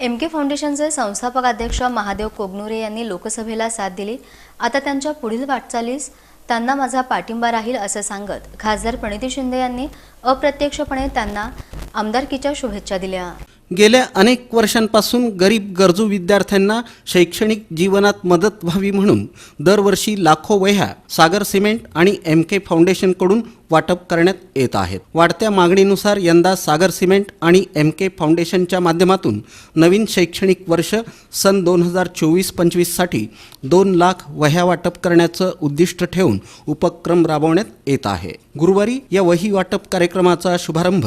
M के फाउंडेशनचे संस्थापक अध्यक्ष महादेव कोगनुरे यांनी लोकसभेला साथ दिली. आता त्यांच्या पुढील वाटचालीस त्यांना माझा पाठिंबा राहील असं सांगत खासदार प्रणिती शिंदे यांनी अप्रत्यक्षपणे त्यांना आमदारकीच्या शुभेच्छा दिल्या. गेल्या अनेक वर्षांपासून गरीब गरजू विद्यार्थ्यांना शैक्षणिक जीवनात मदत व्हावी म्हणून दरवर्षी लाखो वह्या सागर सिमेंट आणि एम के फाउंडेशनकडून वाटप करण्यात येत आहेत. वाढत्या मागणीनुसार यंदा सागर सिमेंट आणि एम के फाउंडेशनच्या माध्यमातून नवीन शैक्षणिक वर्ष सन दोन हजार चोवीस पंचवीससाठी दोन लाख वह्या वाटप करण्याचं उद्दिष्ट ठेवून उपक्रम राबवण्यात येत आहे. गुरुवारी या वही वाटप कार्यक्रमाचा शुभारंभ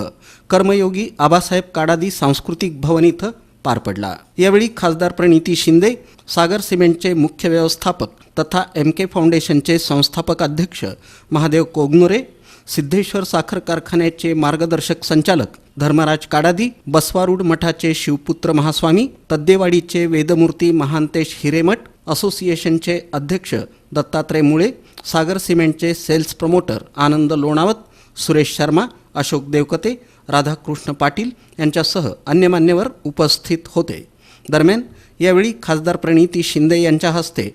कर्मयोगी आबासाहेब काडादी सांस्कृतिक भवन इथं पार पडला. यावेळी खासदार प्रणिती शिंदे सागर सिमेंटचे मुख्य व्यवस्थापक तथा एम के फाउंडेशनचे संस्थापक अध्यक्ष महादेव कोगनुरे सिद्धेश्वर साखर कारखान्याचे मार्गदर्शक संचालक धर्मराज काडादी बसवारूढ मठाचे शिवपुत्र महास्वामी तद्देवाडीचे वेदमूर्ती महांतेश हिरेमठ असोसिएशनचे अध्यक्ष दत्तात्रय मुळे सागर सिमेंटचे सेल्स प्रमोटर आनंद लोणावत सुरेश शर्मा अशोक देवकते राधाकृष्ण पाटील यांच्यासह अन्य मान्यवर उपस्थित होते. दरम्यान यावेळी खासदार प्रणिती शिंदे यांच्या हस्ते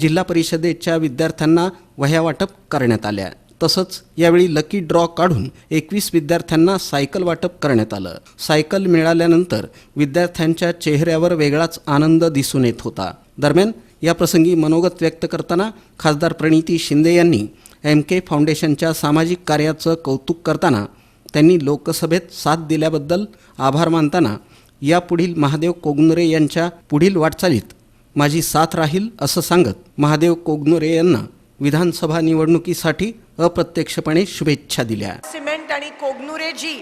जिल्हा परिषदेच्या विद्यार्थ्यांना वह्या वाटप करण्यात आल्या. तसंच यावेळी लकी ड्रॉ काढून एकवीस विद्यार्थ्यांना सायकल वाटप करण्यात आलं. सायकल मिळाल्यानंतर विद्यार्थ्यांच्या चेहऱ्यावर वेगळाच आनंद दिसून येत होता. दरम्यान या प्रसंगी मनोगत व्यक्त करताना खासदार प्रणिती शिंदे यांनी एम के फाउंडेशनच्या सामाजिक कार्याचं कौतुक करताना त्यांनी लोकसभेत साथ दिल्याबद्दल आभार मानताना यापुढील महादेव कोगनुरे यांच्या पुढील वाटचालीत माझी साथ राहील असं सांगत महादेव कोगनुरे यांना विधानसभा निवडणुकीसाठी अप्रत्यक्षपणे शुभेच्छा दिल्या. सिमेंट आणि कोगनुरेजी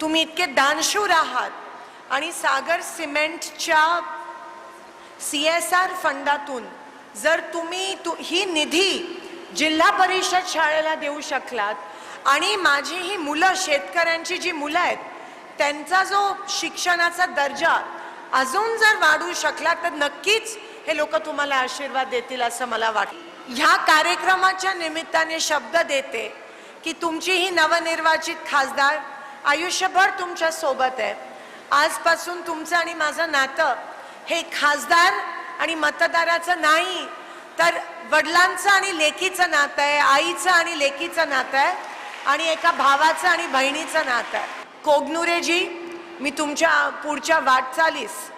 तुम्ही इतके दानशूर आहात. आणि सागर सिमेंटच्या सी एस आर फंडातून जर तुम्ही तु ही निधी जिल्हा परिषद शाळेला देऊ शकलात आणि माझी ही मुलं शेतकऱ्यांची जी मुलं आहेत त्यांचा जो शिक्षणाचा दर्जा अजून जर वाढू शकला तर नक्कीच हे लोक तुम्हाला आशीर्वाद देतील असं मला वाटतं. ह्या कार्यक्रमाच्या निमित्ताने शब्द देते की तुमची ही नवनिर्वाचित खासदार आयुष्यभर तुमच्यासोबत आहे. आजपासून तुमचं आणि माझं नातं हे खासदार आणि मतदाराचं नाही तर वडिलांचं आणि लेकीचं नातं आहे आईचं आणि लेकीचं नातं आहे आणि एका भावाचं आणि बहिणीचं नातं आहे. कोगनुरेजी मी तुमच्या पुढच्या वाटचालीस.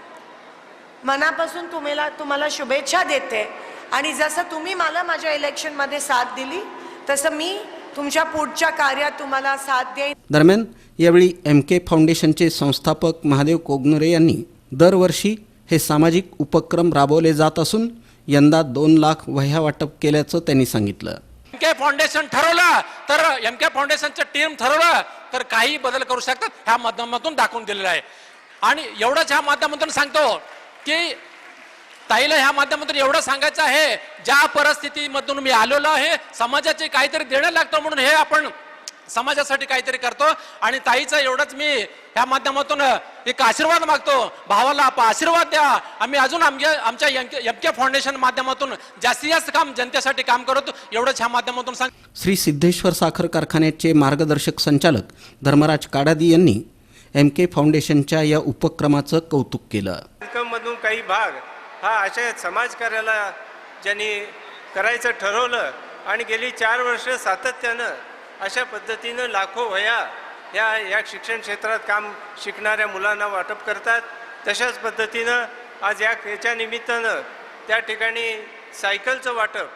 मनापासून तुम्हाला तुम्हाला शुभेच्छा देते. आणि जसं तुम्ही मला माझ्या इलेक्शनमध्ये साथ दिली तसं मी तुमच्या पुढच्या कार्यात तुम्हाला साथ देईन. दरम्यान यावेळी एम के फाउंडेशनचे संस्थापक महादेव कोगनुरे यांनी दरवर्षी हे सामाजिक उपक्रम राबवले जात असून यंदा दोन लाख वह्या वाटप केल्याचं त्यांनी सांगितलं. एम के फाउंडेशन ठरवलं तर एम के फाउंडेशनचं टीम ठरवलं तर काही बदल करू शकतात ह्या माध्यमातून दाखवून दिलेलं आहे. आणि एवढंच ह्या माध्यमातून सांगतो की ताईला ह्या माध्यमातून एवढं सांगायचं आहे ज्या परिस्थितीमधून मी आलेलो आहे समाजाचे काहीतरी देणं लागतं म्हणून हे आपण समाजासाठी काहीतरी करतो. आणि ताईचं एवढंच मी ह्या माध्यमातून एक आशीर्वाद मागतो. भावाला आप आशीर्वाद द्या. आम्ही अजून आमच्या आमच्या एम के फाउंडेशन माध्यमातून जास्तीत जास्त काम जनतेसाठी काम करतो एवढंच ह्या माध्यमातून सांग श्री सिद्धेश्वर साखर कारखान्याचे मार्गदर्शक संचालक धर्मराज काडादी यांनी एम के फाउंडेशनच्या या उपक्रमाचं कौतुक केलं. मधून काही भाग हा अशा समाजकार्याला ज्यांनी करायचं ठरवलं आणि गेली चार वर्ष सातत्यानं अशा पद्धतीनं लाखो वया ह्या या शिक्षण क्षेत्रात काम शिकणाऱ्या मुलांना वाटप करतात. तशाच पद्धतीनं आज या याच्या निमित्तानं त्या ठिकाणी सायकलचं वाटप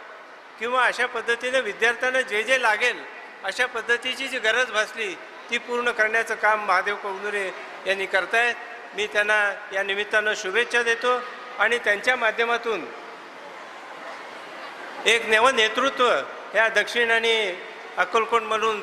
किंवा अशा पद्धतीनं विद्यार्थ्यांना जे जे लागेल अशा पद्धतीची जी गरज भासली ती पूर्ण करण्याचं काम महादेव कोगनुरे यांनी करतायत. मी त्यांना या निमित्तानं शुभेच्छा देतो. आणि त्यांच्या माध्यमातून एक नवं नेतृत्व ह्या दक्षिण आणि अक्कलकोटमधून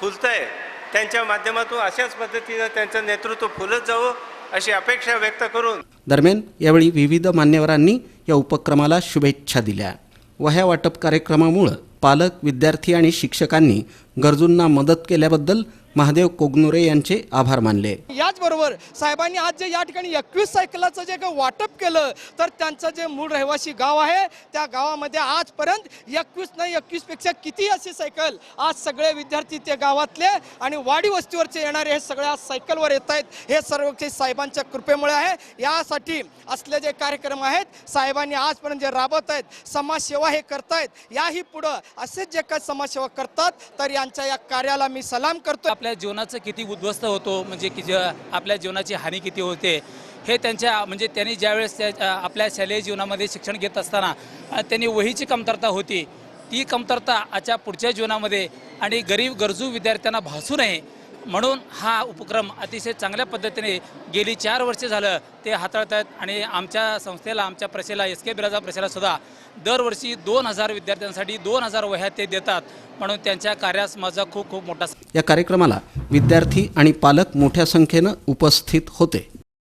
फुलतं आहे त्यांच्या माध्यमातून अशाच पद्धतीनं त्यांचं नेतृत्व फुलत जावं अशी अपेक्षा व्यक्त करून दरम्यान यावेळी विविध मान्यवरांनी या उपक्रमाला शुभेच्छा दिल्या. वह्या वाटप कार्यक्रमामुळं पालक विद्यार्थी आणि शिक्षकांनी गरजूंना मदत केल्याबद्दल महादेव कोगनुरे यांचे आभार मानले. याचबरोबर साहेबांनी आज जे या ठिकाणी एकवीस सायकलाचं जे काही वाटप केलं तर त्यांचं जे मूळ रहिवासी गाव आहे त्या गावामध्ये आजपर्यंत एकवीस नाही एकवीसपेक्षा किती अशी सायकल आज सगळे विद्यार्थी ते गावातले आणि वाडी वस्तीवरचे येणारे हे सगळे आज सायकलवर येत आहेत हे सर्व साहेबांच्या कृपेमुळे आहे. यासाठी असले जे कार्यक्रम आहेत साहेबांनी आजपर्यंत जे राबवत आहेत समाजसेवा हे करतायत याही पुढं असेच जे काही समाजसेवा करतात तर यांच्या या कार्याला मी सलाम करतो आपल्या जीवनाचं किती उद्ध्वस्त होतो म्हणजे की ज- आपल्या जीवनाची हानी किती होते हे त्यांच्या म्हणजे त्यांनी ज्यावेळेस त्या आपल्या शालेय जीवनामध्ये शिक्षण घेत असताना त्यांनी वहीची कमतरता होती. ती कमतरता आजच्या पुढच्या जीवनामध्ये आणि गरीब गरजू विद्यार्थ्यांना भासू नये म्हणून हा उपक्रम अतिशय चांगल्या पद्धतीने गेली चार वर्षे झालं ते हाताळत आहेत आणि आमच्या संस्थेला आमच्या प्रशेला एस के बिराजा प्रशेलासुद्धा दरवर्षी दोन हजार विद्यार्थ्यांसाठी दोन हजार वह्या ते देतात म्हणून त्यांच्या कार्यास माझा खूप खूप मोठा या कार्यक्रमाला विद्यार्थी आणि पालक मोठ्या संख्येनं उपस्थित होते.